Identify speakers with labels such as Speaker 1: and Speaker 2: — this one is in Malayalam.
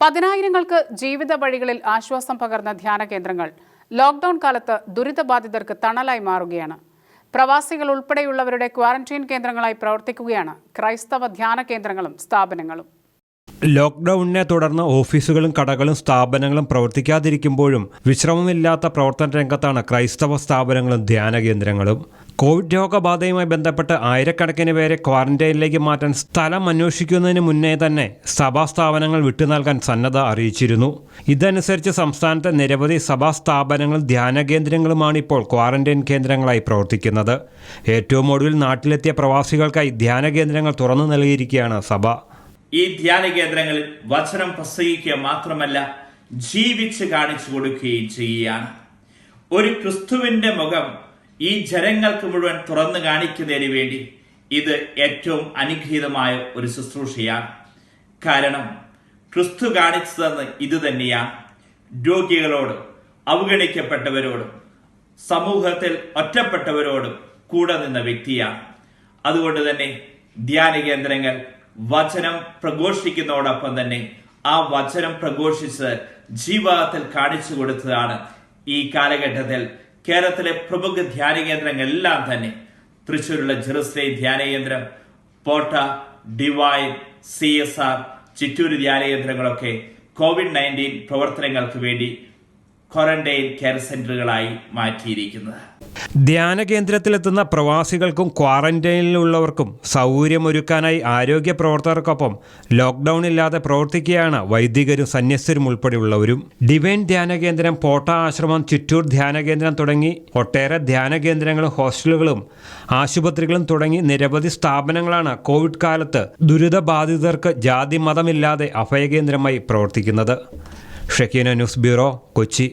Speaker 1: പതിനായിരങ്ങൾക്ക് ജീവിത വഴികളിൽ ആശ്വാസം പകർന്ന ധ്യാന കേന്ദ്രങ്ങൾ ലോക്ഡൌൺ കാലത്ത് ദുരിതബാധിതർക്ക് തണലായി മാറുകയാണ്. പ്രവാസികൾ ഉൾപ്പെടെയുള്ളവരുടെ ക്വാറന്റൈൻ കേന്ദ്രങ്ങളായി പ്രവർത്തിക്കുകയാണ് ക്രൈസ്തവ ധ്യാന കേന്ദ്രങ്ങളും സ്ഥാപനങ്ങളും.
Speaker 2: ലോക്ക്ഡൌണിനെ തുടർന്ന് ഓഫീസുകളും കടകളും സ്ഥാപനങ്ങളും പ്രവർത്തിക്കാതിരിക്കുമ്പോഴും വിശ്രമമില്ലാത്ത പ്രവർത്തന രംഗത്താണ് ക്രൈസ്തവ സ്ഥാപനങ്ങളും ധ്യാന കേന്ദ്രങ്ങളും. കോവിഡ് രോഗബാധയുമായി ബന്ധപ്പെട്ട് ആയിരക്കണക്കിന് പേരെ ക്വാറന്റൈനിലേക്ക് മാറ്റാൻ സ്ഥലം അന്വേഷിക്കുന്നതിന് മുന്നേ തന്നെ സഭാ സ്ഥാപനങ്ങൾ വിട്ടുനൽകാൻ സന്നദ്ധ അറിയിച്ചിരുന്നു. ഇതനുസരിച്ച് സംസ്ഥാനത്തെ നിരവധി സഭാ സ്ഥാപനങ്ങളും ധ്യാന കേന്ദ്രങ്ങളുമാണ് ഇപ്പോൾ ക്വാറന്റൈൻ കേന്ദ്രങ്ങളായി പ്രവർത്തിക്കുന്നത്. ഏറ്റവും ഒടുവിൽ നാട്ടിലെത്തിയ പ്രവാസികൾക്കായി ധ്യാന കേന്ദ്രങ്ങൾ തുറന്നു നൽകിയിരിക്കുകയാണ് സഭ.
Speaker 3: ഈ ധ്യാന കേന്ദ്രങ്ങളിൽ വചനം പ്രസംഗിക്കുക മാത്രമല്ല ജീവിച്ച് കാണിച്ചു കൊടുക്കുകയും ചെയ്യുകയാണ്. ഒരു ക്രിസ്തുവിന്റെ മുഖം ഈ ജനങ്ങൾക്ക് മുഴുവൻ തുറന്നു കാണിക്കുന്നതിന് വേണ്ടി ഇത് ഏറ്റവും അനുഗ്രഹീതമായ ഒരു ശുശ്രൂഷയാണ്. കാരണം ക്രിസ്തു കാണിച്ചതെന്ന് ഇത് തന്നെയാണ്. രോഗികളോട് അവഗണിക്കപ്പെട്ടവരോടും സമൂഹത്തിൽ ഒറ്റപ്പെട്ടവരോടും കൂടെ നിന്ന വ്യക്തിയാണ്. അതുകൊണ്ട് തന്നെ ധ്യാന കേന്ദ്രങ്ങൾ വചനം പ്രഘോഷിക്കുന്നതോടൊപ്പം തന്നെ ആ വചനം പ്രഘോഷിച്ച് ജീവിതത്തിൽ കാണിച്ചു കൊടുത്തതാണ് ഈ കാലഘട്ടത്തിൽ കേരളത്തിലെ പ്രമുഖ ധ്യാന കേന്ദ്രങ്ങളെല്ലാം തന്നെ. തൃശ്ശൂരുള്ള ജെറുസലേം ധ്യാന കേന്ദ്രം Potta divine C S R Chittur ധ്യാന കേന്ദ്രങ്ങളൊക്കെ കോവിഡ് നയന്റീൻ പ്രവർത്തനങ്ങൾക്ക് വേണ്ടി ക്വാറന്റൈൻ കെയർ സെന്ററുകളായി മാറ്റിയിരിക്കുന്നത്.
Speaker 2: ധ്യാന കേന്ദ്രത്തിലെത്തുന്ന പ്രവാസികൾക്കും ക്വാറന്റൈനിലുള്ളവർക്കും സൗകര്യമൊരുക്കാനായി ആരോഗ്യ പ്രവർത്തകർക്കൊപ്പം ലോക്ക്ഡൌൺ ഇല്ലാതെ പ്രവർത്തിക്കുകയാണ് വൈദികരും സന്യസ്തരും ഉൾപ്പെടെയുള്ളവരും. ഡിവൈൻ ധ്യാന കേന്ദ്രം പോട്ട ആശ്രമം ചിറ്റൂർ ധ്യാന കേന്ദ്രം തുടങ്ങി ഒട്ടേറെ ധ്യാന കേന്ദ്രങ്ങളും ഹോസ്റ്റലുകളും ആശുപത്രികളും തുടങ്ങി നിരവധി സ്ഥാപനങ്ങളാണ് കോവിഡ് കാലത്ത് ദുരിതബാധിതർക്ക് ജാതി മതമില്ലാതെ അഭയകേന്ദ്രമായി പ്രവർത്തിക്കുന്നത്. Shekinah news bureau Kochi